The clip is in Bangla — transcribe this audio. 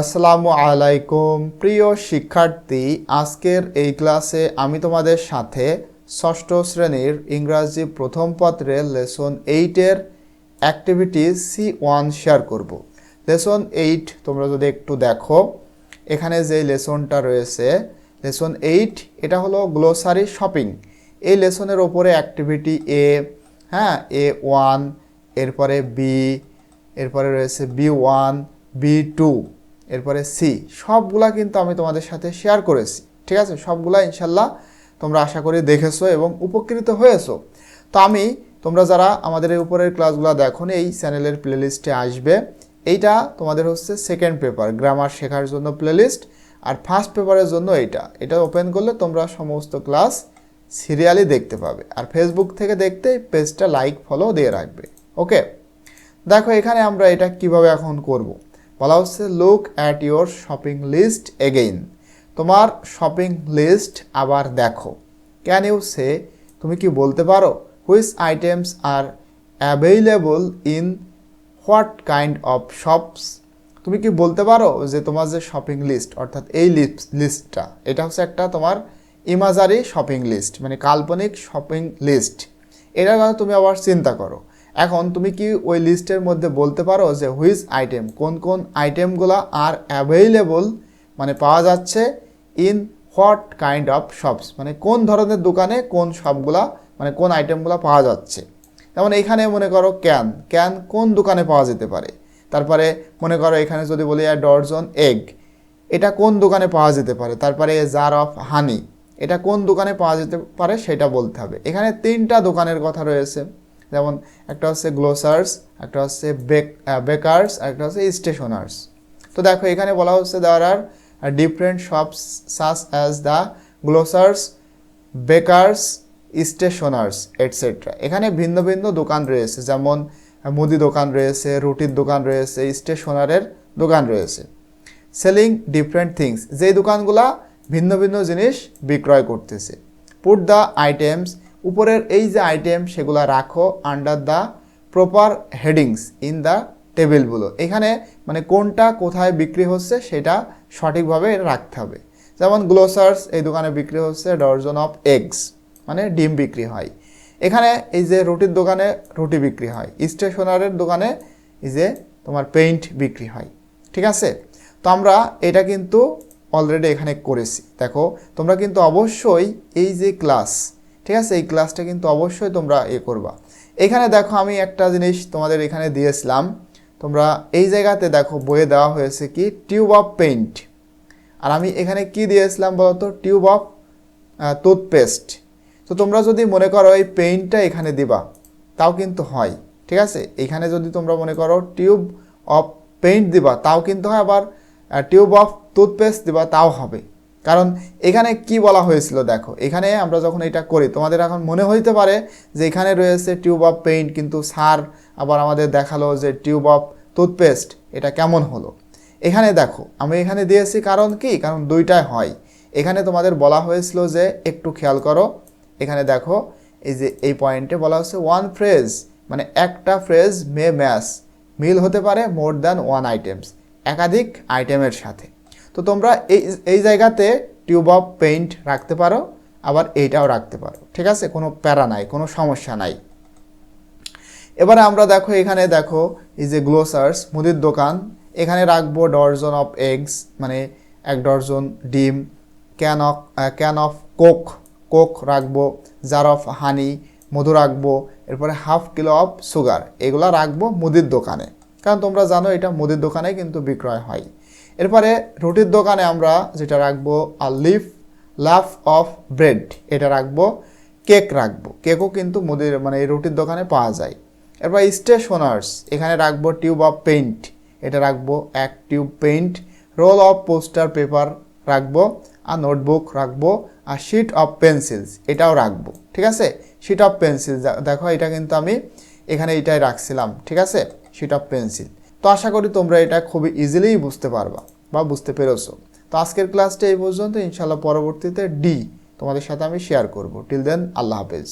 আসসালামু আলাইকুম। প্রিয় শিক্ষার্থী, আজকের এই ক্লাসে আমি তোমাদের সাথে ষষ্ঠ শ্রেণির ইংরাজি প্রথম পত্রের লেসন এইটের অ্যাক্টিভিটি সি ওয়ান শেয়ার করব। লেসন এইট তোমরা যদি একটু দেখো, এখানে যে লেসনটা রয়েছে, লেসন এইট এটা হলো গ্লোসারি শপিং। এই লেসনের ওপরে অ্যাক্টিভিটি এ হ্যাঁ এ ওয়ান এরপরে বি এরপরে রয়েছে বি ওয়ান বি টু এরপরে সি সবগুলা কিন্তু আমি তোমাদের সাথে শেয়ার করেছি, ঠিক আছে? সবগুলা ইনশাল্লাহ তোমরা আশা করি দেখেছ এবং উপকৃত হয়েছো। তো আমি, তোমরা যারা আমাদের এই উপরের ক্লাসগুলো দেখো এই চ্যানেলের প্লেলিস্টে আসবে, এইটা তোমাদের হচ্ছে সেকেন্ড পেপার গ্রামার শেখার জন্য প্লেলিস্ট আর ফার্স্ট পেপারের জন্য এইটা। এটা ওপেন করলে তোমরা সমস্ত ক্লাস সিরিয়ালি দেখতে পাবে। আর ফেসবুক থেকে দেখতে পেজটা লাইক ফলো দিয়ে রাখবে। ওকে দেখো, এখানে আমরা এটা কীভাবে এখন করব? বলা হচ্ছে look at your shopping list again তোমার শপিং লিস্ট আবার দেখো। ক্যান ইউ সে তুমি কি বলতে পারো which items are available in what kind of shops তুমি কি বলতে পারো যে তোমার যে শপিং লিস্ট অর্থাৎ এই লিস্টটা এটা হচ্ছে একটা তোমার ইমাজারি শপিং লিস্ট মানে কাল্পনিক শপিং লিস্ট এটা কথা তুমি আবার চিন্তা করো। এখন তুমি কি ওই লিস্টের মধ্যে বলতে পারো যে হুইচ আইটেম কোন কোন আইটেমগুলো আর অ্যাভেইলেবল মানে পাওয়া যাচ্ছে in what kind of shops মানে কোন ধরনের দোকানে কোন শপগুলা মানে কোন আইটেমগুলো পাওয়া যাচ্ছে। যেমন এখানে মনে করো ক্যান ক্যান কোন দোকানে পাওয়া যেতে পারে? তারপরে মনে করো এখানে যদি বলি ডর্জন এগ এটা কোন দোকানে পাওয়া যেতে পারে? তারপরে জার অফ হানি এটা কোন দোকানে পাওয়া যেতে পারে সেটা বলতে হবে। এখানে তিনটা দোকানের কথা রয়েছে। যেমন একটা হচ্ছে গ্লোসার্স, একটা হচ্ছে বেক বেকার্স একটা হচ্ছে স্টেশনার্স। তো দেখো, এখানে বলা হচ্ছে দেওয়ার are different shops such as the grocers bakers stationers etcetera এখানে ভিন্ন ভিন্ন দোকান রয়েছে, যেমন মুদি দোকান রয়েছে, রুটির দোকান রয়েছে স্টেশনারের দোকান রয়েছে। সেলিং ডিফারেন্ট থিংস যেই দোকানগুলা ভিন্ন ভিন্ন জিনিস বিক্রয় করতেছে। পুট দ্য আইটেমস উপরের এই যে আইটেম সেগুলো রাখো under the proper headings in the টেবিলগুলো এখানে মানে কোনটা কোথায় বিক্রি হচ্ছে সেটা সঠিকভাবে রাখতে হবে। যেমন গ্লোসার্স এই দোকানে বিক্রি হচ্ছে ডর্জন অফ এগস মানে ডিম বিক্রি হয়। এখানে এই যে রুটির দোকানে রুটি বিক্রি হয়। স্টেশনারের দোকানে এই যে তোমার পেইন্ট বিক্রি হয়। ঠিক আছে? তো আমরা এটা কিন্তু অলরেডি এখানে করেছি। দেখো, তোমরা কিন্তু অবশ্যই এই যে ক্লাস ঠিক আছে? এই ক্লাসটা কিন্তু অবশ্যই তোমরা এ করবা। এখানে দেখো আমি একটা জিনিস তোমাদের এখানে দিয়েছিলাম। তোমরা এই জায়গাতে দেখো বইয়ে দেওয়া হয়েছে কি টিউব অফ পেইন্ট আর আমি এখানে কি দিয়েছিলাম বলতো? টিউব অফ টুথপেস্ট তো তোমরা যদি মনে করো এই পেইন্টটা এখানে দিবা, তাও কিন্তু হয়। ঠিক আছে? এখানে যদি তোমরা মনে করো টিউব অফ পেইন্ট দিবা, তাও কিন্তু হয়। আবার টিউব অফ টুথপেস্ট দিবা, তাও হবে। কারণ এখানে কি বলা হয়েছিল দেখো, এখানে আমরা যখন এটা করি, তোমাদের এখন মনে হইতে পারে যে এখানে রয়েছে টিউব অফ পেইন্ট কিন্তু সার আবার আমাদের দেখাল যে টিউব অফ টুথপেস্ট এটা কেমন হলো? এখানে দেখো, আমি এখানে দিয়েছি কারণ কি? কারণ দুইটাই হয়। এখানে তোমাদের বলা হয়েছিল যে একটু খেয়াল করো, এখানে দেখো, এই যে এই পয়েন্টে বলা হচ্ছে ওয়ান ফ্রেজ মানে একটা ফ্রেজ মে ম্যাস মিল হতে পারে মোর দ্যান ওয়ান আইটেমস একাধিক আইটেমের সাথে। তো তোমরা এই এই জায়গাতে টিউব অফ পেইন্ট রাখতে পারো, আবার এইটাও রাখতে পারো, ঠিক আছে? কোনো প্যারা নাই, কোনো সমস্যা নাই। এবারে আমরা দেখো, এখানে দেখো, এই যে গ্লোসার্স, মুদির দোকান। এখানে রাখব ডর্জন অফ এগস মানে এক ডর্জন ডিম can of can of coke coke রাখব জার অফ হানি মধু রাখব, এরপরে হাফ কিলো অফ সুগার এগুলো রাখব মুদির দোকানে। কারণ তোমরা জানো, এটা মুদির দোকানে কিন্তু বিক্রয় হয়। এরপরে রুটির দোকানে আমরা যেটা রাখব আর লিফ, লাফ অফ ব্রেড, এটা রাখব, কেক রাখব। কেকও কিন্তু মুদির মানে এই রুটির দোকানে পাওয়া যায়। এরপর স্টেশনার্স, এখানে রাখব টিউব অফ পেইন্ট, এটা রাখব এক tube paint, roll of poster paper রাখব আর নোটবুক রাখব আর শিট অফ পেন্সিলস, এটাও রাখব, ঠিক আছে? শিট অফ পেন্সিল দেখো এটা কিন্তু আমি এখানে এটাই রাখছিলাম, ঠিক আছে? Sheet of pencil. তো আশা করি তোমরা এটা খুবই ইজিলিই বুঝতে পারবা বা বুঝতে পেরেছ। তো আজকের ক্লাসটা এই পর্যন্ত ইনশাল্লাহ পরবর্তীতে ডি তোমাদের সাথে আমি শেয়ার করব। টিল দেন আল্লাহ হাফেজ।